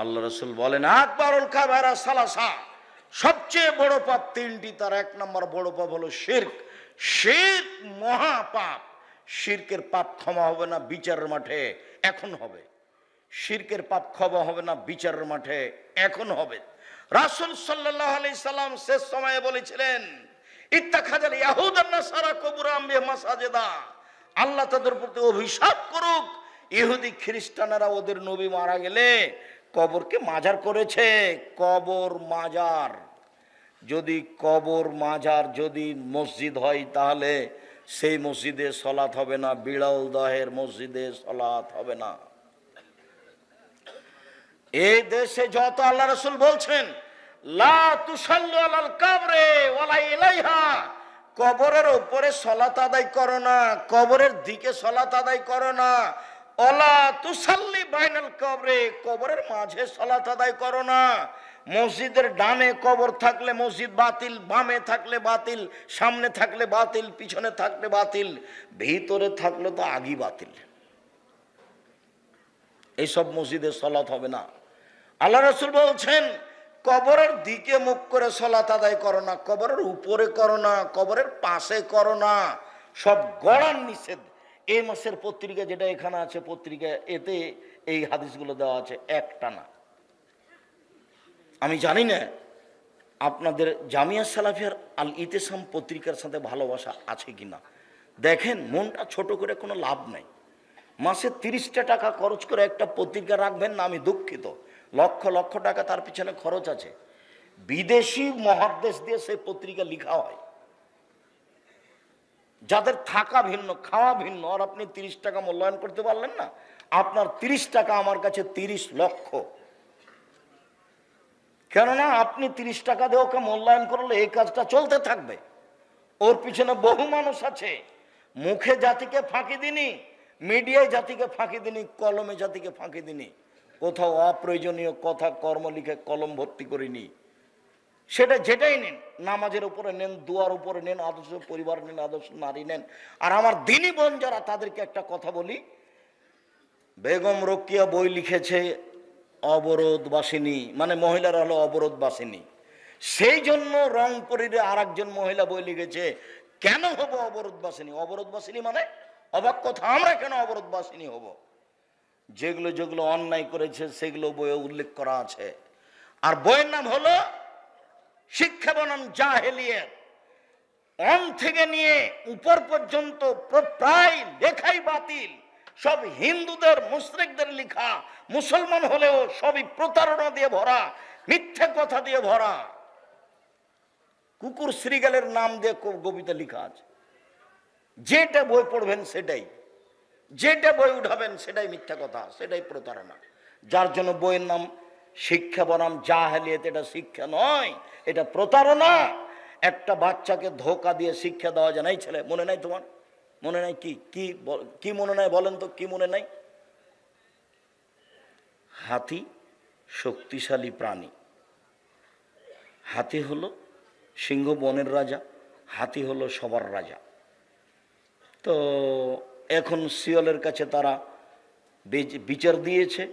আল্লাহ রসুল বলেন, আকবরুল কাবারা সালাসা। সবচেয়ে বড় পাপ তিনটি, তার এক নম্বর বড় পাপ হলো শির্ক। শির্ক মহাপাপ শির্কের পাপ ক্ষমা হবে না, বিচারের মাঠে এখন হবে। শির্কের পাপ ক্ষমা হবে না, বিচারের মাঠে এখন হবে। রাসুল সাল্লাহ আলি সাল্লাম শেষ সময়ে বলেছিলেন ইত্তাখাজাল ইয়াহুদান্না সারা কবুর আম্বে মাসাজেদা। আল্লাহ তাদের প্রতি অভিশাপ করুক। ইহুদি খ্রিস্টানেরা ওদের নবী মারা গেলে কবরকে মাজার করেছে, কবর মাজার। যদি কবর মাজার যদি মসজিদ হয় তাহলে সেই মসজিদে সলাৎ হবে না, বিড়াল দহের মসজিদে সলাৎ হবে না। এই দেশে যত আল্লাহ রসুল বলছেন কবরের উপরে সলাত আদায় করো না, কবরের দিকে সলাত আদায় করো না ওলা তুসাল্লি বাইনাল কবরে, কবরের মাঝে সলাত আদায় করো না। মসজিদের ডানে কবর থাকলে মসজিদ বাতিল, বামে থাকলে বাতিল, সামনে থাকলে বাতিল, পিছনে থাকলে বাতিল, ভিতরে থাকলে তো আগই বাতিল। এইসব মসজিদে সলাত হবে না। আল্লাহ রসুল বলছেন, কবরের দিকে মুখ করে সলাত আদায় করো না, কবরের উপরে করো না, কবরের পাশে করো না। সব গড়ার নিষেধ। এই মাসের পত্রিকা যেটা এখানে আছে, পত্রিকা এতে এই হাদিসগুলো দেওয়া আছে একটা না আমি জানি না আপনাদের জামিয়া সালাফিয়ার আল ইতেসাম পত্রিকার সাথে ভালোবাসা আছে কিনা। দেখেন, মনটা ছোট করে কোনো লাভ নাই। মাসে তিরিশটা টাকা খরচ করে একটা পত্রিকা রাখবেন না, আমি দুঃখিত। লক্ষ লক্ষ টাকা তার পিছনে খরচ আছে। বিদেশি মহাদেশ দিয়ে সেই পত্রিকা লিখা হয়। যাদের থাকা ভিন্ন, খাওয়া ভিন্ন, আর আপনি তিরিশ টাকা মূল্যায়ন করতে পারলেন না, আপনার তিরিশ টাকা আমার কাছে তিরিশ লক্ষ। কেননা আপনি তিরিশ টাকা দিয়ে ওকে মূল্যায়ন করলে এই কাজটা চলতে থাকবে। ওর পিছনে বহু মানুষ আছে। মুখে জাতিকে ফাঁকি দিনি মিডিয়ায় জাতিকে ফাঁকি দিনি কলমে জাতিকে ফাঁকি দিনি কোথাও অপ্রয়োজনীয় কথা কর্ম লিখে কলম ভর্তি করিনি। সেটা যেটাই নেন, নামাজের উপরে নেন, দুয়ার উপরে নেন, আদর্শ পরিবার নেন, আদর্শ নারী নেন। আর আমার দিনী বোন যারা, তাদেরকে একটা কথা বলি। বেগম রকিয়া বই লিখেছে অবরোধ বাসিনী মানে মহিলারা হলো অবরোধ বাসিনী সেই জন্য রংপুরের আর একজন মহিলা বই লিখেছে, কেন হব অবরোধ বাসিনী অবরোধ বাসিনী মানে অবাক কথা, আমরা কেন অবরোধ বাসিনী হব? যেগুলো যেগুলো অন্যায় করেছে, সেগুলো বইয়ে উল্লেখ করা আছে। আর বইয়ের নাম হলো শিক্ষা বনাম জাহেলিয়াত। অন থেকে নিয়ে উপর পর্যন্ত প্রায় লেখাই বাতিল। সব হিন্দুদের মুসলিকদের লেখা। মুসলমান হলেও সবই প্রতারণা দিয়ে ভরা, মিথ্যে কথা দিয়ে ভরা। কুকুর শ্রীগালের নাম দিয়ে কবিতা লেখা আছে। যেটা বই পড়বেন সেটাই। যেটা বই উঠাবেন সেটাই মিথ্যা কথা, সেটাই প্রতারণা। যার জন্য বইয়ের নাম শিক্ষা বনাম জাহেলিয়াত, এটা শিক্ষা নয়। এটা প্রতারণা। একটা বাচ্চাকে ধোকা দিয়ে শিক্ষা দেওয়া যায় নাই ছেলে, মনে নাই তোমার? মনে নাই কি? কি কি মনে নাই বলেন তো, কি মনে নাই? হাতি শক্তিশালী প্রাণী। হাতি হলো সিংহ বনের রাজা, হাতি হলো সবার রাজা। তো এখন শিয়লের কাছে তারা বিচ- বিচার দিয়েছে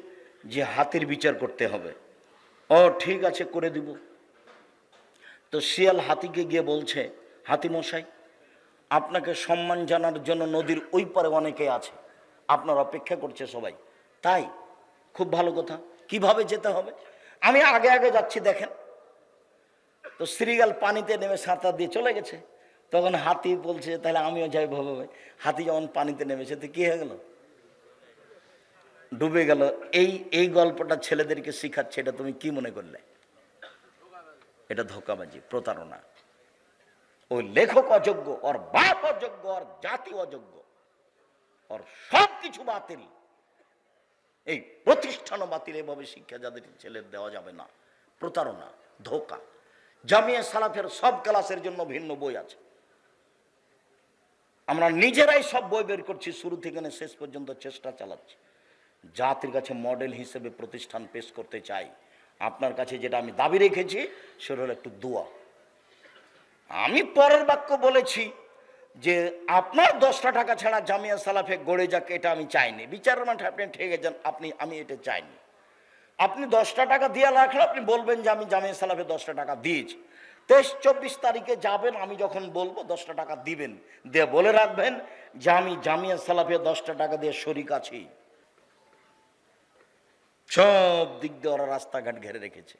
যে হাতির বিচার করতে হবে। ও, ঠিক আছে, করে দিব। তো শিয়াল হাতিকে গিয়ে বলছে হাতি মশাই আপনাকে সম্মান জানার জন্য নদীর ওই পারে অনেকে আছে। আপনার অপেক্ষা করছে সবাই। তাই, খুব ভালো কথা। কীভাবে যেতে হবে? আমি আগে আগে যাচ্ছি, দেখেন। তো শ্রীগাল পানিতে নেমে সাঁতার দিয়ে চলে গেছে। তখন হাতি বলছে, তাহলে আমিও যাই ভাবে হাতি যেমন পানিতে নেমেছে, তো কি হয়ে গেল? ডুবে গেল। এই এই গল্পটা ছেলেদেরকে শিখাচ্ছে, এটা তুমি কি মনে করলে? এটা ধোকাবাজি, প্রতারণা। ওই লেখক অযোগ্য, ওর বাপ অযোগ্য, ওর জাতি অযোগ্য, ওর সব কিছু বাতিল। এই প্রতিষ্ঠানও বাতিল, এভাবে শিক্ষা যাদের ছেলের দেওয়া যাবে না। প্রতারণা, ধোকা। জামিয়া সালাফের সব ক্লাসের জন্য ভিন্ন বই আছে। আমরা নিজেরাই সব বই বের করছি, শুরু থেকে শেষ পর্যন্ত চেষ্টা চালাচ্ছি। জাতির কাছে মডেল হিসেবে প্রতিষ্ঠান পেশ করতে চাই। আপনার কাছে যেটা আমি দাবি রেখেছি, সেটা হলো একটু দোয়া। আমি পরের বাক্য বলেছি যে, আপনার দশটা টাকা ছাড়া জামিয়া সালাফে গড়ে যাক, এটা আমি চাইনি। বিচারের মাঠে আপনি ঠেকে যান, আপনি, আমি এটা চাইনি। আপনি দশটা টাকা দিয়ে রাখলে আপনি বলবেন যে, আমি জামিয়া সালাফে দশটা টাকা দিয়েছি। তেইশ, চব্বিশ তারিখে যাবেন, আমি যখন বলব, দশটা টাকা দিবেন। দিয়ে বলে রাখবেন যে, আমি জামিয়া সালাফে দশটা টাকা দিয়ে শরিক আছি। সব দিক দিয়ে ওরা রাস্তাঘাট ঘেরে রেখেছে।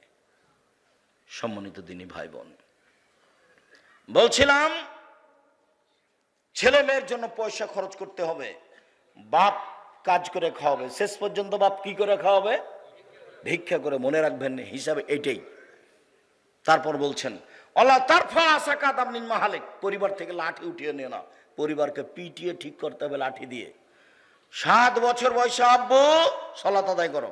সম্মানিত দিনী ভাই বোন বলছিলাম, ছেলে মেয়ের জন্য পয়সা খরচ করতে হবে, বাপ কাজ করে খাওয়াবে, শেষ পর্যন্ত বাপ কি করে খাওয়াবে? ভিক্ষা করে মনে রাখবেন, হিসাবে এটাই। তারপর বলছেন অলা তারফা আশাকাত আপনি মাহালেক। পরিবার থেকে লাঠি উঠিয়ে নিয়ে না, পরিবারকে পিটিয়ে ঠিক করতে হবে লাঠি দিয়ে। সাত বছর বয়সে, আব্বু, সলাত আদায় করো।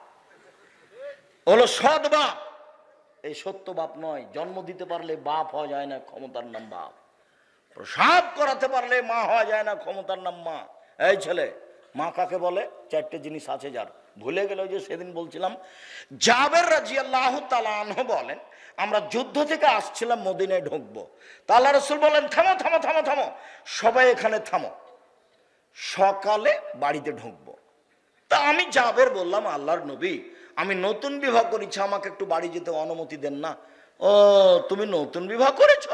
হলো সৎ বাপ। এই সত্য বাপ নয়, জন্ম দিতে পারলে বাপ হওয়া যায় না, ক্ষমতার নাম বাপ। প্রসাব করাতে পারলে মা হওয়া যায় না, ক্ষমতার নাম মা। এই ছেলে, মা কাকে বলে? চারটে জিনিস আছে যার। ভুলে গেল যে সেদিন বলছিলাম, জাবের রাজি আল্লাহ তালাহ বলেন, আমরা যুদ্ধ থেকে আসছিলাম, মদিনায় ঢুকবো। তা আল্লাহ রসুল বলেন, থামো থামো থামো থামো। সবাই এখানে থামো। সকালে বাড়িতে ঢুকবো। তা আমি জাবের বললাম, আল্লাহর নবী আমি নতুন বিবাহ করেছি, আমাকে একটু বাড়ি যেতে অনুমতি দেন না। ও, তুমি নতুন বিবাহ করেছ?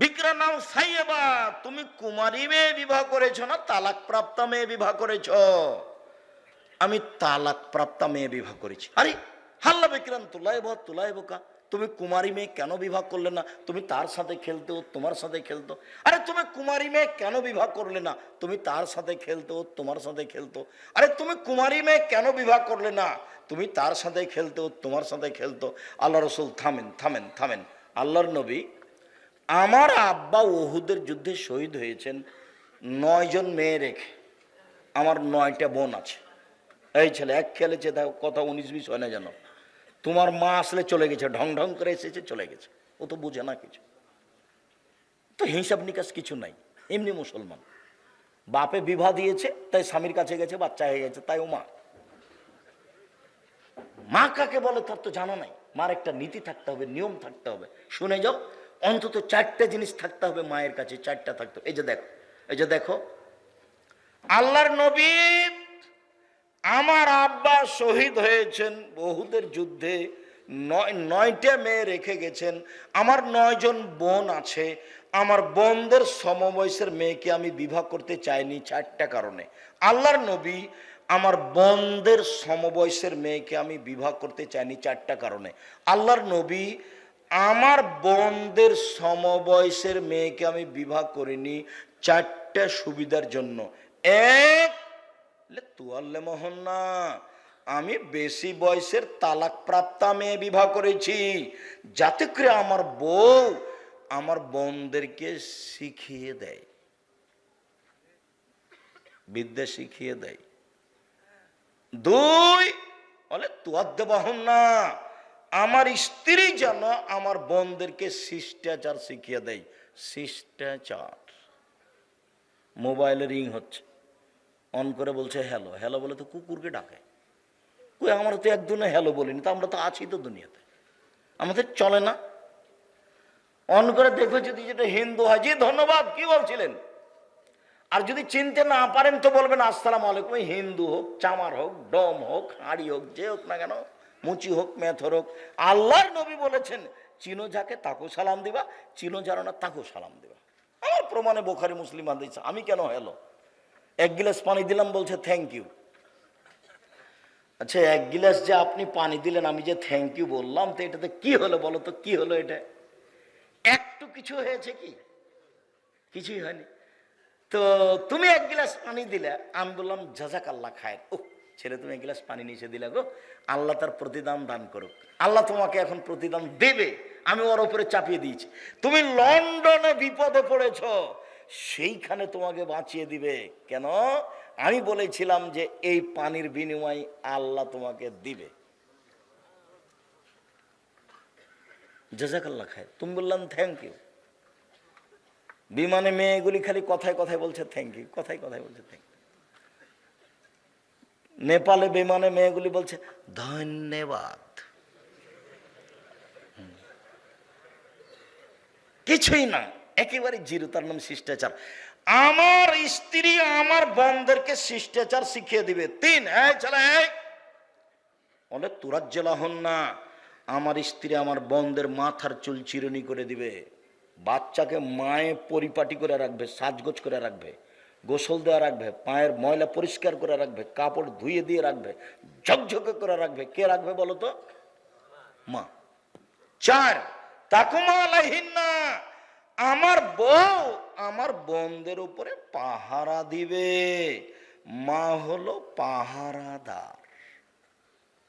বিক্রা নাম সাইয়েবা, তুমি কুমারী মেয়ে বিবাহ করেছ না তালাক প্রাপ্তা মেয়ে বিবাহ করেছ? আমি তালাক প্রাপ্তা মেয়ে বিবাহ করেছি। আরে, হাল্লা বিক্রান তুলাইব তুলাইব কা? তুমি কুমারী মেয়ে কেন বিবাহ করলে না? তুমি তার সাথে খেলতে ও তোমার সাথে খেলতো। আরে তুমি কুমারী মেয়ে কেন বিবাহ করলে না? তুমি তার সাথে খেলতো ও তোমার সাথে খেলতো। আরে তুমি কুমারী মেয়ে কেন বিবাহ করলে না? তুমি তার সাথে খেলতো ও তোমার সাথে খেলতো। আল্লাহ রসুল, থামেন থামেন থামেন। আল্লাহর নবী আমার আব্বা ওহুদের যুদ্ধে শহীদ হয়েছেন। নয়জন মেয়ে রেখে আমার নয়টা বোন আছে। এই ছেলে, এক খেলেছে কথা উনিশ বিশ হয় না জানো তোমার মা আসলে চলে গেছে, ঢং ঢং করে এসেছে, চলে গেছে। ও তো বুঝে না কিছু। তো হিসাব নিকাশ কিছু নাই, এমনি মুসলমান। বাপে বিবাহ দিয়েছে, তাই স্বামীর কাছে গেছে, বাচ্চা হয়ে গেছে, তাই ও মা। মা কাকে বলে তার তো জানা নাই? মার একটা নীতি থাকতে হবে, নিয়ম থাকতে হবে। শুনে যাও, অন্তত চারটে জিনিস থাকতে হবে মায়ের কাছে, চারটা থাকতে। এই যে দেখো, এই যে দেখো, আল্লাহর নবী আমার আব্বা শহীদ হয়েছেন বহুদের যুদ্ধে। নয়, নয়টা মেয়ে রেখে গেছেন। আমার নয়জন বোন আছে। আমার বোনদের সমবয়সের মেয়েকে আমি বিবাহ করতে চাইনি চারটা কারণে। আল্লাহর নবী আমার বোনদের সমবয়সের মেয়েকে আমি বিবাহ করতে চাইনি চারটা কারণে। আল্লাহর নবী আমার বোনদের সমবয়সের মেয়েকে আমি বিবাহ করিনি চারটা সুবিধার জন্য। এক তুয়াল্লে মোহন না। আমি বেশি বয়সের তালাক প্রাপ্তা মেয়ে বিবাহ করেছি। যাতে করে আমার বউ আমার বোনদেরকে শিখিয়ে দেয়। বিদ্যা শিখিয়ে দেয়। দুই, বলে তুয়াদ্দে বাহন না। আমার স্ত্রী যেন আমার বোনদেরকে শিষ্টাচার শিখিয়ে দেয়। শিষ্টাচার। মোবাইলে রিং হচ্ছে। অন করে বলছে হ্যালো হ্যালো বলে তো কুকুরকে ডাকে। কই, আমরা তো একদিনও হ্যালো বলিনি, তো আমরা তো আছি তো দুনিয়াতে। আমাদের চলে না। অন করে দেখবে যদি যেটা হিন্দু হয়, জি, ধন্যবাদ, কি বলছিলেন? আর যদি চিনতে না পারেন তো বলবেন, আসসালাম আলাইকুম হিন্দু হোক, চামার হোক, ডম হোক, হাঁড়ি হোক, যে হোক না কেন, মুচি হোক, মেথর হোক, আল্লাহর নবী বলেছেন, চিনো যাকে তাকেও সালাম দিবা, চিনো যারা না তাকেও সালাম দিবা। আমার প্রমাণে বোখারি মুসলিম হাদিস, আমি কেন হ্যালো? এক গিলাস পানি দিলাম বলছে থ্যাংক ইউ আচ্ছা এক গিলাস যে আপনি পানি দিলেন, আমি যে থ্যাংক ইউ বললাম, তো এটাতে কি হলো বলো তো, কি হলো এটা? একটু কিছু হয়েছে কি? কিছুই হয়নি। তো তুমি এক গিলাস পানি দিলে, আমি বললাম জাজাক আল্লাহ খায় ও ছেলে তুমি এক গিলাস পানি নিচে দিলে গো, আল্লাহ তার প্রতিদান দান করুক। আল্লাহ তোমাকে এখন প্রতিদান দেবে, আমি ওর ওপরে চাপিয়ে দিয়েছি। তুমি লন্ডনে বিপদে পড়েছ। সেইখানে তোমাকে বাঁচিয়ে দিবে। কেন? আমি বলেছিলাম যে এই পানির বিনিময় আল্লাহ তোমাকে দিবে। জাজাকাল্লা খায় তুমি বললাম থ্যাংক ইউ বিমানে মেয়েগুলি খালি কথায় কথায় বলছে থ্যাংক ইউ কথায় কথায় বলছে থ্যাংক ইউ নেপালে বিমানে মেয়েগুলি বলছে, ধন্যবাদ। কিছুই না। একেবারে জিরো তার নাম শিষ্টাচার। আমার স্ত্রী আমার বন্ধেরকে শিষ্টাচার শিখিয়ে দিবে। তিন, এই চলে এই। বলে হন না। আমার স্ত্রী আমার বন্ধের মাথার চুল চিরুনি করে দিবে। বাচ্চাকে মায়ে পরিপাটি করে রাখবে, সাজগোজ করে রাখবে, গোসল দেওয়া রাখবে, পায়ের ময়লা পরিষ্কার করে রাখবে, কাপড় ধুয়ে দিয়ে রাখবে, ঝকঝকে করে রাখবে। কে রাখবে বলো তো? মা। চার, তাকুমা আলাইহিন্না। আমার বউ আমার বোনদের উপরে পাহারা দিবে। মা হলো পাহারাদার।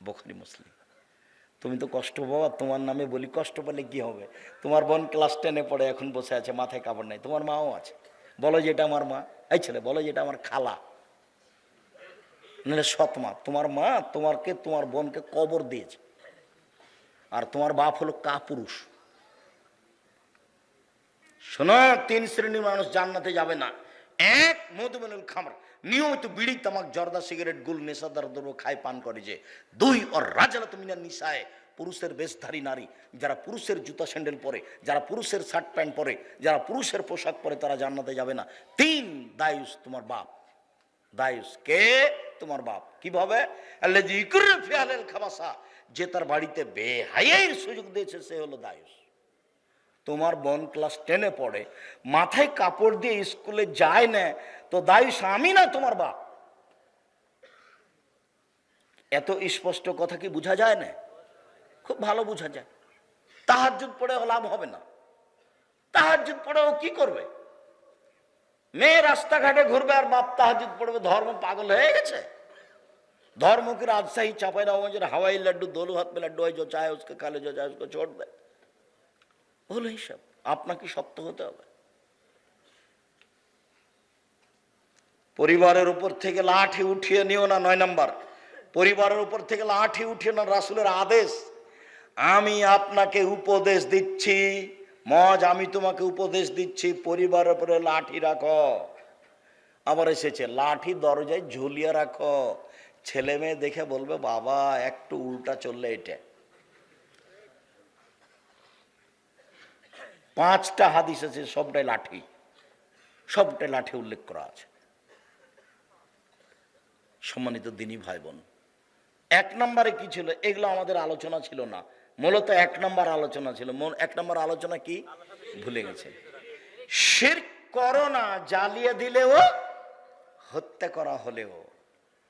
বোখারি মুসলিম। তুমি তো কষ্ট পাবা, তোমার নামে বলি কষ্ট পেলে কি হবে? তোমার বোন ক্লাস টেনে পড়ে, এখন বসে আছে, মাথায় কাপড় নাই। তোমার মাও আছে। বলো যে এটা আমার মা। এই ছেলে, বলো যে এটা আমার খালা। নাহলে সৎ মা। তোমার মা তোমারকে, তোমার বোনকে কবর দিয়েছে। আর তোমার বাপ হলো কাপুরুষ। শোনো, তিন শ্রেণির মানুষ জান্নাতে যাবে না। এক মধুমেনুল খামর। নিয়মিত বিড়ি, তামাক, জর্দা, সিগারেট গুল নেশাদার দ্রব্য খায়, পান করে যে। দুই, ওর রাজালা তুমিনা নিশায় পুরুষের বেশধারী নারী। যারা পুরুষের জুতা স্যান্ডেল পরে, যারা পুরুষের শার্ট প্যান্ট পরে, যারা পুরুষের পোশাক পরে, তারা জান্নাতে যাবে না। তিন, দায়ুস তোমার বাপ। দায়ুস কে? তোমার বাপ। কীভাবে যে তার বাড়িতে বেহাইয়ের সুযোগ দিয়েছে, সে হলো দায়ুস। তোমার বোন ক্লাস টেনে পড়ে মাথায় কাপড় দিয়ে স্কুলে যায় না তো দায়ুস আমি না তোমার বাপ এত স্পষ্ট কথা কি বোঝা যায় না খুব ভালো বোঝা যায় তাহাজুদ পড়ে লাভ হবে না তাহাজুদ পড়ে ও কি করবে মেয়ে রাস্তাঘাটে ঘুরবে আর বাপ তাহাজুদ পড়বে ধর্ম পাগল হয়ে গেছে धर्म की राजशाही चापाई रहा जो हवाई लड्डू दोनों हाथ में लड्डू है जो चाहे उसके खा ले जो चाहे उसको छोड़ दे হলো হিসাব। আপনাকে শক্ত হতে হবে। পরিবারের উপর থেকে লাঠি উঠিয়ে নিও না নয় নাম্বার। পরিবারের উপর থেকে লাঠি উঠিয়ে না রাসুলের আদেশ। আমি আপনাকে উপদেশ দিচ্ছি। মজ, আমি তোমাকে উপদেশ দিচ্ছি। পরিবারের উপরে লাঠি রাখো। আবার এসেছে, লাঠি দরজায় ঝুলিয়ে রাখো। ছেলে মেয়ে দেখে বলবে, বাবা, একটু উল্টা চললে এটা। পাঁচটা হাদিস আছে, সবটাই লাঠি। সবটাই লাঠি উল্লেখ করা আছে। সম্মানিত দিনী ভাই বোন এক নম্বরে কি ছিল? এগুলো আমাদের আলোচনা ছিল না। মূলত এক নম্বর আলোচনা ছিল। এক নম্বর আলোচনা কি? ভুলে গেছে। শির করোনা জ্বালিয়ে দিলেও, হত্যা করা হলেও।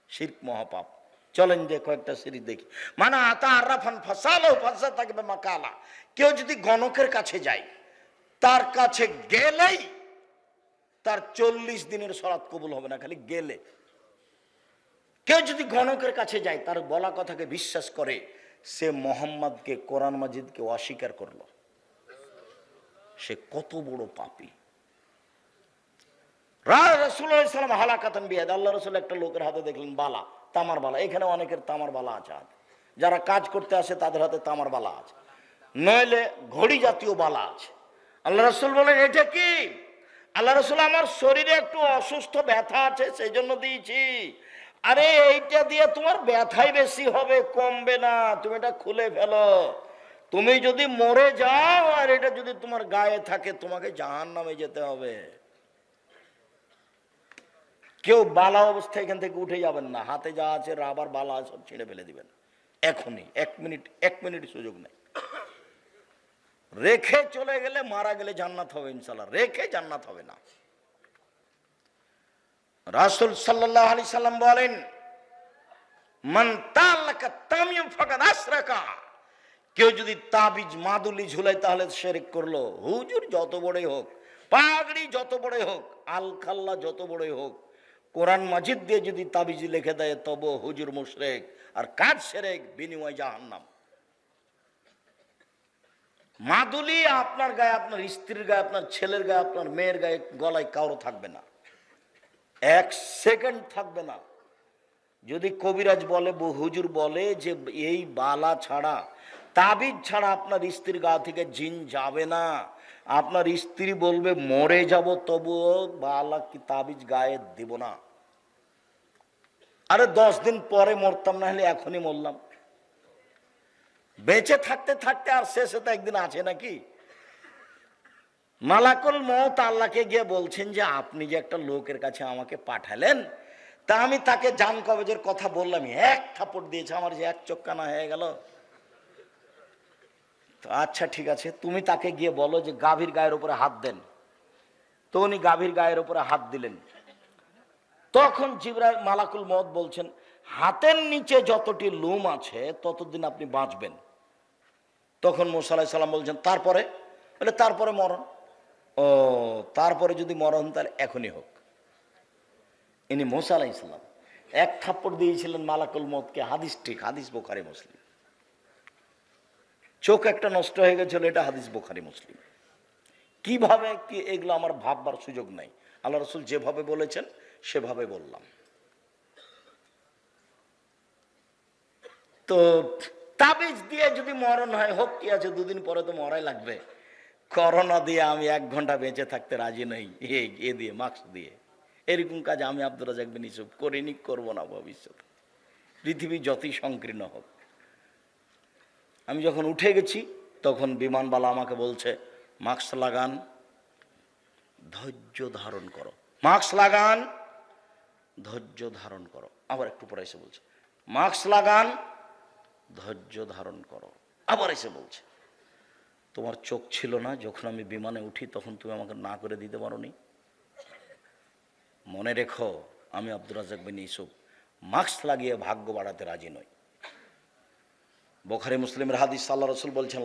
শির্ক মহাপাপ। চলেন যে কয়েকটা সিরিজ দেখি। মানে আতা আরাফান ফাসালো ফাসা থাকবে মাকালা। কেউ যদি গণকের কাছে যায় তার কাছে গেলেই তার চল্লিশ দিনের সরাত কবুল হবে না, খালি গেলে। কেউ যদি গণকের কাছে যায়, তার বলা কথাকে বিশ্বাস করে, সে মোহাম্মদকে, কোরআন মাজিদকে অস্বীকার করল। সে কত বড় পাপী। রসুলাম হালাকাতান বিয়াদ। আল্লাহ রসুল একটা লোকের হাতে দেখলেন, বালা, তামার বালা। এখানে অনেকের তামার বালা আছে যারা কাজ করতে আসে, তাদের হাতে তামার বালা আছে। নইলে ঘড়ি জাতীয় বালা আছে। আল্লাহ রসুল বলেন, এটা কি? আল্লাহ রসুল, আমার শরীরে একটু অসুস্থ ব্যথা আছে সেই জন্য দিয়েছি। আরে এইটা দিয়ে তোমার ব্যথাই বেশি হবে, কমবে না, তুমি এটা খুলে ফেলো। তুমি যদি মরে যাও, আর এটা যদি তোমার গায়ে থাকে, তোমাকে জাহান নামে যেতে হবে। কেউ বালা অবস্থায় এখান থেকে উঠে যাবেন না, হাতে যা আছে, রাবার বালা সব ছিঁড়ে ফেলে দিবেন। এখনই, এক মিনিট এক মিনিট সুযোগ নেই। রেখে চলে গেলে মারা গেলে জান্নাত হবে ইনশাল্লাহ রেখে জান্নাত হবে না। রাসুল সাল্লাহ আলি সাল্লাম বলেন তামিম কেউ যদি তাবিজ মাদুলি ঝুলাই তাহলে শেরেক করল। হুজুর যত বড়ই হোক, পাগড়ি যত বড়ই হোক আলখাল্লা যত বড়ই হোক, কোরআন মাজিদ দিয়ে যদি তাবিজ লিখে দেয় তব হুজুর মুশরেক, আর কাজ সেরেক বিনিময় জাহান্নাম। মাদুলি আপনার গায়ে, আপনার স্ত্রীর গায়ে, আপনার ছেলের গায়ে, আপনার মেয়ের গায়ে গলায় কারও থাকবে না। এক সেকেন্ড থাকবে না। যদি কবিরাজ বলে হুজুর বলে যে এই বালা ছাড়া, তাবিজ ছাড়া আপনার স্ত্রীর গা থেকে জিন যাবে না। আপনার স্ত্রী বলবে, মরে যাব, তবুও বালা কি তাবিজ গায়ে দেব না। আরে দশ দিন পরে মরতাম, না হলে এখনই মরলাম। বেঁচে থাকতে থাকতে আর শেষে তো একদিন আছে নাকি? মালাকুল মত আল্লাহকে গিয়ে বলছেন যে, আপনি যে একটা লোকের কাছে আমাকে পাঠালেন, তা আমি তাকে জান কবজের কথা বললাম। এক থাপড় দিয়েছে, আমার যে এক চক্কানা হয়ে গেল। আচ্ছা ঠিক আছে, তুমি তাকে গিয়ে বলো যে, গাভীর গায়ের উপরে হাত দেন। তো উনি গাভীর গায়ের উপরে হাত দিলেন। তখন জিবরাইল, মালাকুল মত বলছেন, হাতের নিচে যতটি লুম আছে, ততদিন আপনি বাঁচবেন। তখন মোসালাই সাল্লাম বলছেন, তারপরে? বলে, তারপরে মরণ। ও, তারপরে যদি মরণ, তাহলে এখনই হোক। ইনি মোসা আলাহ ইসলাম এক থাপ্পড় দিয়েছিলেন মালাকুল মতকে হাদিস ঠিক, হাদিস বোখারি, মুসলিম। চোখ একটা নষ্ট হয়ে গেছিল, এটা হাদিস বোখারি, মুসলিম। কীভাবে কি এগুলো আমার ভাববার সুযোগ নাই? আল্লাহ রসুল যেভাবে বলেছেন, সেভাবে বললাম। তো তাবিজ দিয়ে যদি মরণ হয়, হোক কি আছে, দুদিন পরে তো মরাই লাগবে। করোনা দিয়ে আমি এক ঘণ্টা বেঁচে থাকতে রাজি নই। এ দিয়ে, মাস্ক দিয়ে। এরকম কাজ আমি আব্দুল রাজাক বিন ইসুফ করিনি, করব না ভবিষ্যৎ পৃথিবী যতই সংকীর্ণ হোক। আমি যখন উঠে গেছি, তখন বিমানবালা আমাকে বলছে, মাস্ক লাগান, ধৈর্য ধারণ করো। মাস্ক লাগান, ধৈর্য ধারণ করো। আবার একটু পরে এসে বলছে, মাস্ক লাগান ধৈর্য ধারণ করো। আবার এসে বলছে, তোমার চোখ ছিল না, যখন আমি বিমানে উঠি তখন তুমি আমাকে না করে দিতে পারোনি। মনে রেখো, আমি আব্দুল রাজাক বিন ইসুফ মাস্ক লাগিয়ে ভাগ্য বাড়াতে রাজি নই। বোখারি মুসলিমের হাদিস আল্লাহ রসুল বলছেন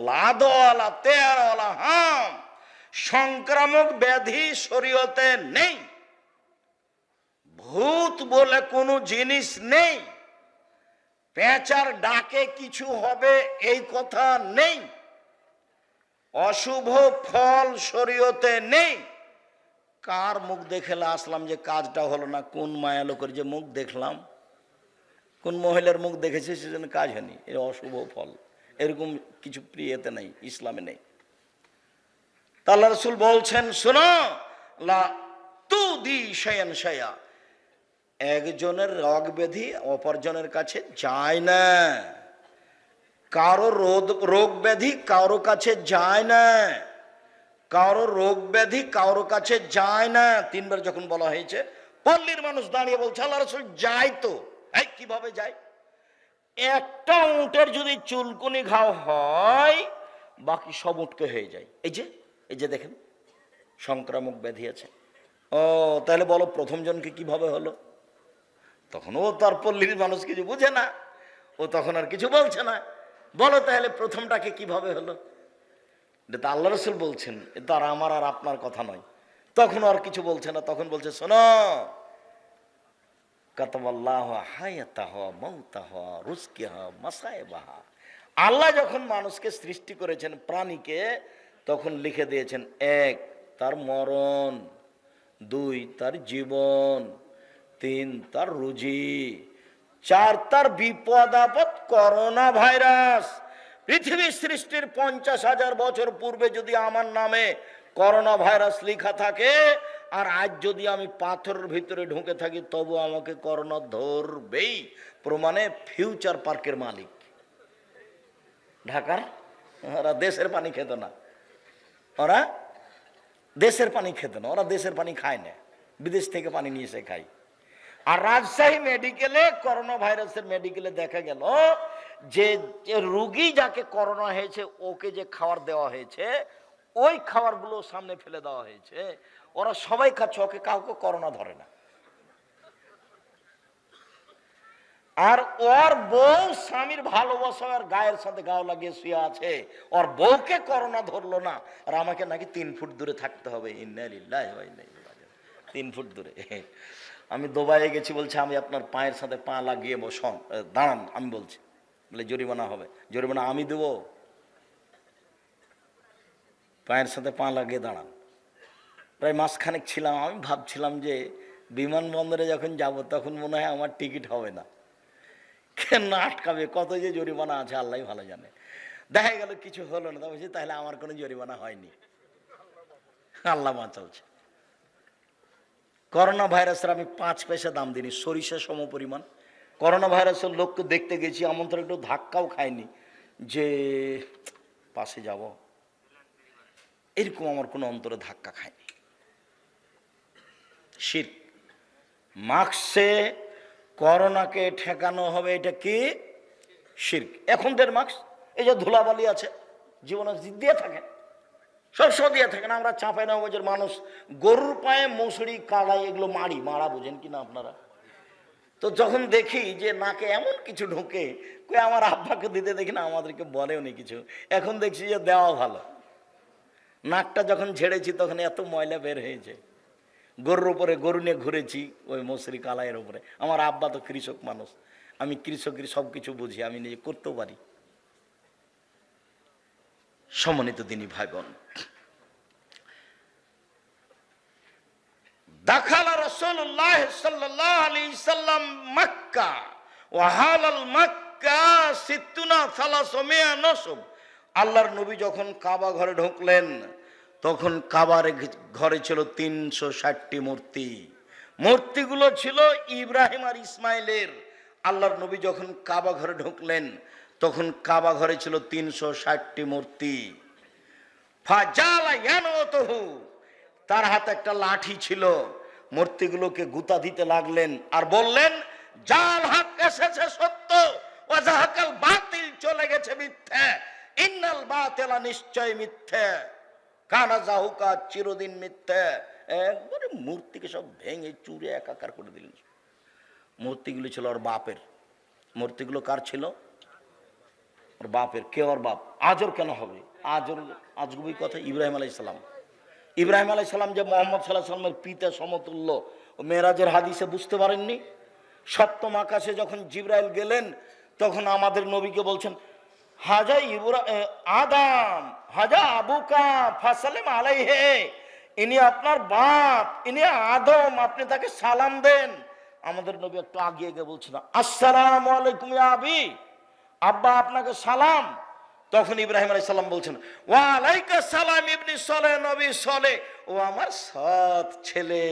সংক্রামক ব্যাধি শরীয়তে নেই। ভূত বলে কোনো জিনিস নেই। পেঁচার ডাকে কিছু হবে, এই কথা নেই। অশুভ ফল শরীয়তে নেই। কার মুখ দেখেলে আসলাম যে কাজটা হলো না? কোন মায়া লোকের যে মুখ দেখলাম? কোন মহিলার মুখ দেখেছে সেজন্য কাজ হয়নি? এর অশুভ ফল। এরকম কিছু প্রিয়তে নেই, ইসলামে নেই। তাল্লা রসুল বলছেন, শোনো, লা তু দি শয়ন শয়া একজনের রোগ ব্যাধি অপরজনের কাছে যায় না। কারও রোগ রোগ ব্যাধি কারও কাছে যায় না। কারও রোগ ব্যাধি কারও কাছে যায় না। তিনবার যখন বলা হয়েছে, পল্লীর মানুষ দাঁড়িয়ে বলছে, আল্লাহ রসুল যায় তো। এই, কীভাবে যায় একটা উঁটের যদি চুলকুনি ঘাও হয়, বাকি সব উটকে হয়ে যায়। এই যে এই যে দেখেন, সংক্রামক ব্যাধি আছে। ও, তাহলে বলো প্রথম জনকে কীভাবে হলো? তখন ও তো আর পল্লীর মানুষ কিছু বুঝে না। ও তখন আর কিছু বলছে না। বলো তাহলে প্রথমটাকে কীভাবে হলো? এটা তো আল্লাহ রসুল বলছেন, এ তো আর আমার আর আপনার কথা নয়। তখন আর কিছু বলছে না, তখন বলছে, শোনো। আল্লাহ যখন মানুষকে সৃষ্টি করেছেন প্রাণীকে, তখন লিখে দিয়েছেন, এক, তার মরণ, দুই, তার জীবন। তিন তার রুজি, চার তার বিপদ আপদ, করোনা ভাইরাস। পৃথিবীর সৃষ্টির পঞ্চাশ হাজার বছর পূর্বে যদি আমার নামে করোনা ভাইরাস লেখা থাকে, আর আজ যদি আমি পাথরের ভিতরে ঢুকে থাকি, তবু আমাকে করোনা ধরবেই। প্রমাণে ফিউচার পার্কের মালিক। ঢাকার? ওরা দেশের পানি খেত না। ওরা দেশের পানি খেত না, ওরা দেশের পানি খায় না। বিদেশ থেকে পানি নিয়ে এসে খায়। আর রাজশাহী মেডিকেলে করোনা ভাইরাসের মেডিকেলে দেখা গেল যে রুগী যাকে করোনা হয়েছে, ওকে যে খাবার দেওয়া হয়েছে, ওই খাবারগুলো সামনে ফেলে দেওয়া হয়েছে। ওরা সবাই খাচ্ছে, ওকে কাউকে করোনা ধরে না। আর ওর বউ স্বামীর ভালোবাসা আর গায়ের সাথে গাও লাগিয়ে শুয়ে আছে। ওর বউকে করোনা ধরলো না। আর আমাকে নাকি তিন ফুট দূরে থাকতে হবে। তিন ফুট দূরে। আমি দুবাইয়ে গেছি বলছে, আমি আপনার পায়ের সাথে পা লাগিয়ে বসন। দাঁড়ান, আমি বলছি। বলে, জরিমানা হবে। জরিমানা আমি দেবো। পায়ের সাথে পা লাগিয়ে দাঁড়ান। প্রায় মাসখানেক ছিলাম, আমি ভাবছিলাম যে বিমানবন্দরে যখন যাব, তখন মনে হয় আমার টিকিট হবে না। কেন আটকাবে? কত যে জরিমানা আছে, আল্লাহ ভালো জানে। দেখা গেল, কিছু হলো না। বলছি, তাহলে আমার কোনো জরিমানা হয়নি। আল্লাহ চলছে করোনা ভাইরাসের আমি পাঁচ পয়সা দাম দিনি সরিষা সম পরিমাণ। করোনা ভাইরাসের লোককে দেখতে গেছি, আমন্ত্রণ একটু ধাক্কাও খায়নি যে, পাশে যাব। এরকম আমার কোনো অন্তরে ধাক্কা খায়নি শীত মাস্কে করোনাকে ঠেকানো হবে, এটা কি? শির্ক এখন দের মাস্ক, এই যে ধুলাবালি আছে, জীবনে দিয়ে থাকেন। সবসময় দিয়ে থাকেন আমরা চাঁপাই নবাজের মানুষ। গরুর পায়ে মৌসুরি, কালাই, এগুলো মারি মারা বোঝেন কিনা আপনারা? তো যখন দেখি যে নাকে এমন কিছু ঢোকে, কই আমার আব্বাকে দিতে দেখি না, আমাদেরকে বলেও নি কিছু। এখন দেখছি যে দেওয়া ভালো। নাকটা যখন ঝেড়েছি, তখন এত ময়লা বের হয়েছে। গরুর উপরে গরু নিয়ে ঘুরেছি, ওই মসরি, কালাইয়ের উপরে। আমার আব্বা তো কৃষক মানুষ। আমি কৃষকের সব কিছু বুঝি, আমি নিজে করতেও পারি। সমন্বিত দিনী ভাই বোন দাখালা রাসূলুল্লাহ সাল্লাল্লাহু আলাইহি সাল্লাম মক্কা, ওয়া হালাল মক্কা সিত্তুনা নসব। আল্লাহর নবী যখন কাবা ঘরে ঢুকলেন, তখন কাবার ঘরে ছিল তিনশো ষাটটি মূর্তি। মূর্তিগুলো ছিল ইব্রাহিম আর ইসমাইলের। আল্লাহর নবী যখন কাবা ঘরে ঢুকলেন তখন কাবা ঘরে ছিল তিনশো ষাটটি মূর্তি। তার হাতে একটা লাঠি ছিল। মূর্তিগুলোকে গুতা দিতে লাগলেন আর বললেন জাল হক এসেছে সত্য, ও জাহাকাল বাতিল চলে গেছে মিথ্যে। ইন্নাল বাতিলা নিশ্চয় মিথ্যে। কানা জাহুকা চিরদিন মিথ্যে। একবারে মূর্তিকে সব ভেঙে চুরে একাকার করে দিলেন। মূর্তিগুলো ছিল ওর বাপের। মূর্তিগুলো কার ছিল? ওর বাপের, কে ওর বাপ? আজর কেন হবে? আজর আজগুবি কথা, ইব্রাহিম আলাইসালাম ইব্রাহিম আলাইসাল্লাম যে মোহাম্মদ সাল্লাহ সাল্লামের পিতা সমতুল্য ও মেয়েরাজের হাদিসে বুঝতে পারেননি? সপ্তম আকাশে যখন জিব্রাইল গেলেন, তখন আমাদের নবীকে বলছেন হাজা ইব্রা আদাম, হাজা আবুকা ফাসালেম আলাইহে, ইনি আপনার বাপ, ইনি আদম, আপনি তাকে সালাম দেন। আমাদের নবী একটু আগিয়ে গিয়ে বলছিল, আসসালামু আলাইকুম আবি। আব্বা আপনাকে সালাম। তখন ইব্রাহিম আলাই সাল্লাম বলছেন ওয়ালাইকা সালাম ইবনি সলে, নবী সলে। ও আমার সৎ ছেলে,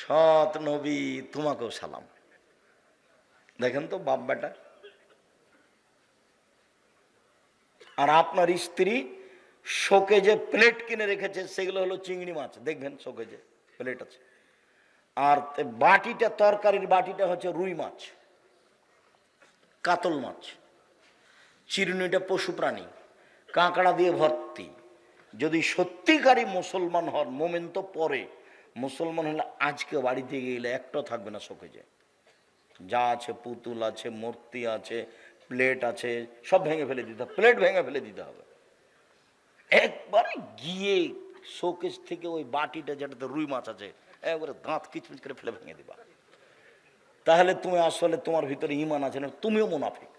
সৎ নবী, তোমাকেও সালাম। দেখেন তো বাপ বেটা। আর আপনার স্ত্রী শোকে যে প্লেট কিনে রেখেছে, সেগুলো হলো চিংড়ি মাছ। দেখবেন শোকে যে প্লেট আছে। আর বাটিটা, তরকারির বাটিটা হচ্ছে রুই মাছ, কাতল মাছ। চিরুনিটা পশু প্রাণী, কাঁকড়া দিয়ে ভর্তি। যদি সত্যিকারী মুসলমান হন, মোমেন তো পরে। মুসলমান হলে আজকে বাড়িতে গেলে একটা থাকবে না শোকে যায় যা আছে, পুতুল আছে, মূর্তি আছে, প্লেট আছে, সব ভেঙে ফেলে দিতে হবে। প্লেট ভেঙে ফেলে দিতে হবে। একবারে গিয়ে শোকেস থেকে ওই বাটিটা যেটাতে রুই মাছ আছে, একবারে দাঁত কিচমিচ করে ফেলে ভেঙে দিবা। তাহলে তুমি আসলে তোমার ভিতরে ইমান আছে না, তুমিও মুনাফিক।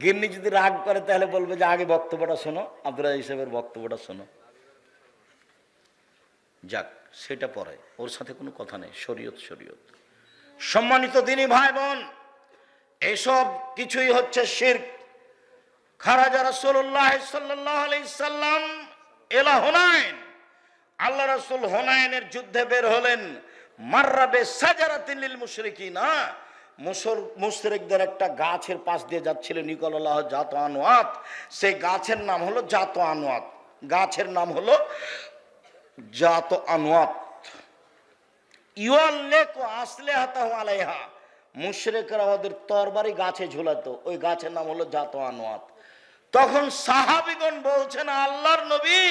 গিন্নি যদি রাগ করে, তাহলে বলবে যে, আগে বক্তব্যটা শোনো আব্দুল হিসেবের বক্তব্যটা শোনো। যাক, সেটা পরে। ওর সাথে কোনো কথা নেই, শরীয়ত শরীয়ত। সম্মানিত দিনী ভাই বোন এসব কিছুই হচ্ছে শির্ক। খারাজা সাল্লাল্লাহু আলাইহি সাল্লাম এলা হুনাইন, আল্লাহ রাসূল হুনাইনের যুদ্ধে বের হলেন। মাররাবে সাজারাতিন লিল মুশরিকিনা মুসর, মুশরিকদের একটা গাছের পাশ দিয়ে যাচ্ছিল নিকলাল্লাহ জাত আনোয়াত সেই গাছের নাম হলো জাত আনোয়াত গাছের নাম হলো জাত আনোয়াত আলাইহা। মুশরেকরা ওদের গাছে ওই গাছের নাম হলো তখন আল্লাহর নবী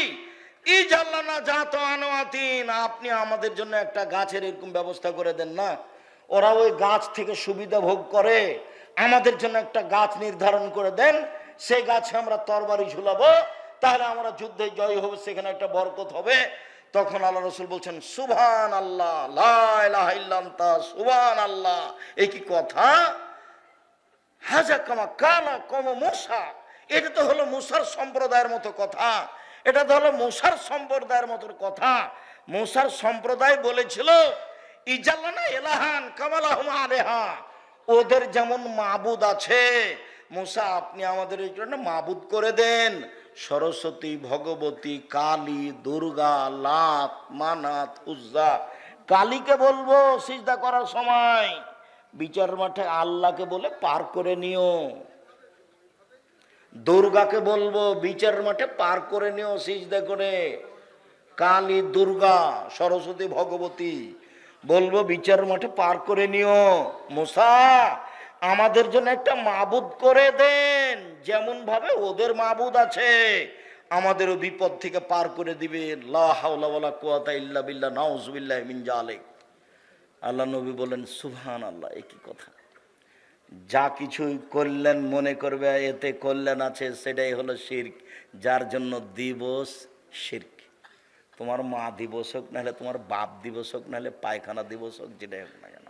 আনোয়াতিন আপনি আমাদের জন্য একটা গাছের এরকম ব্যবস্থা করে দেন না। ওরা ওই গাছ থেকে সুবিধা ভোগ করে। আমাদের জন্য একটা গাছ নির্ধারণ করে দেন। সেই গাছে আমরা তরবারি ঝুলাবো। তাহলে আমরা যুদ্ধে জয় হবে, সেখানে একটা বরকত হবে। তখন আল্লাহ রসুল বলছেন সুভান আল্লাহ সুভান আল্লাহ এই কি কথা? হাজা কামা কানা কম মশা এটা তো হলো মুসার সম্প্রদায়ের মতো কথা। এটা তো হলো মুসার সম্প্রদায়ের মতো কথা। মুসার সম্প্রদায় বলেছিল ওদের যেমন মাবুদ আছে, মুসা, আপনি আমাদের এই জন্য মাবুদ করে দেন। সরস্বতী, ভগবতী, কালী, দুর্গা, লাত, মানাত, উজ্জা। কালীকে বলব সিজদা করার সময়, বিচার মাঠে আল্লাহকে বলে পার করে নিও। দুর্গাকে বলব বিচার মাঠে পার করে নিও সিজদা করে। কালী, দুর্গা, সরস্বতী, ভগবতী বলব, বিচার মাঠে পার করে নিও। মুসা, আমাদের জন্য একটা মাবুদ করে দেন। যেমন ভাবে ওদের মাবুদ আছে, আমাদেরও বিপদ থেকে পার করে দিবে জালিক আল্লাহ নবী বলেন সুহান আল্লাহ একই কথা। যা কিছুই করলেন, মনে করবে, এতে কল্যাণ আছে, সেটাই হলো শির্ক। যার জন্য দিবস শির্ক। তোমার মা দিবস হোক, নাহলে তোমার বাপ দিবস হোক, নাহলে পায়খানা দিবস হোক, যেটাই হোক না কেন।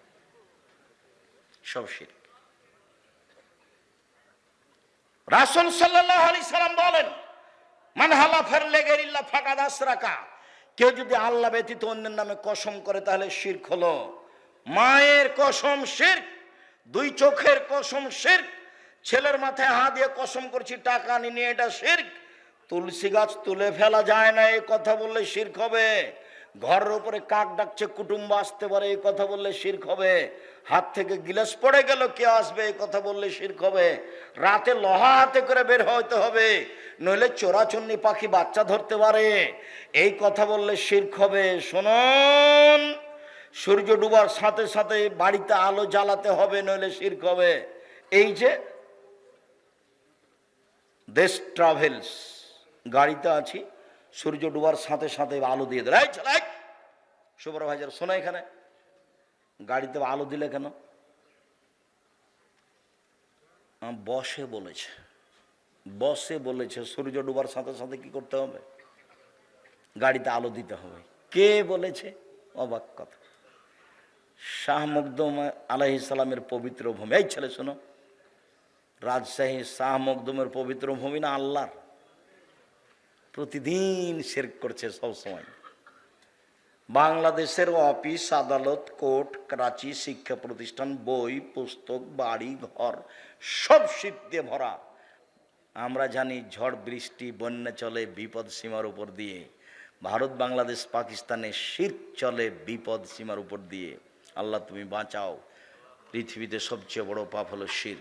সব শির্ক রাসুল সাল্লাহ আলি সাল্লাম বলেন, মান হালা ফের লেগের ফাঁকা দাস রাখা কেউ যদি আল্লাহ ব্যতীত অন্যের নামে কসম করে, তাহলে শির্ক হলো মায়ের কসম শির্ক দুই চোখের কসম শির্ক ছেলের মাথায় হাত দিয়ে কসম করছি, টাকা নিয়ে, এটা শির্ক তুলসী গাছ তুলে ফেলা যায় না, এই কথা বললে শির্ক হবে। ঘরের উপরে কাক ডাকছে, কুটুম্ব আসতে পারে, এই কথা বললে শির্ক হবে। হাত থেকে গিলাস পড়ে গেল, কে আসবে, এই কথা বললে শির্ক হবে। রাতে লোহা হাতে করে বের হইতে হবে, নইলে চোরাচন্নি পাখি বাচ্চা ধরতে পারে। এই কথা বললে শির্ক হবে। শুনুন, সূর্য ডুবার সাথে সাথে বাড়িতে আলো জ্বালাতে হবে, নইলে শির্ক হবে। এই যে, দেশ ট্রাভেলস গাড়িতে আছি, সূর্য ডুবার সাথে সাথে আলো দিয়ে দিল, এই চালাই সুপারভাইজার, শোনা এখানে। গাড়িতে আলো দিলে কেন? বসে বলেছে। বসে বলেছে, সূর্য ডুবার সাথে সাথে কি করতে হবে? গাড়িতে আলো দিতে হবে। কে বলেছে? অবাক কথা। শাহ মকদম আলাহ পবিত্র ভূমি। এই ছেলে, শোনো। রাজশাহী শাহ মকদমের পবিত্র ভূমি না আল্লাহর? প্রতিদিন শের করছে সবসময় বাংলাদেশের অফিস, আদালত, কোর্ট, করাচি, শিক্ষা প্রতিষ্ঠান, বই, পুস্তক, বাড়ি, ঘর, সব শীত ভরা। আমরা জানি ঝড়, বৃষ্টি, বন্যা চলে বিপদ সীমার উপর দিয়ে। ভারত, বাংলাদেশ, পাকিস্তানে শীত চলে বিপদ সীমার উপর দিয়ে। আল্লাহ তুমি বাঁচাও। পৃথিবীতে সবচেয়ে বড় পাপ হলো শির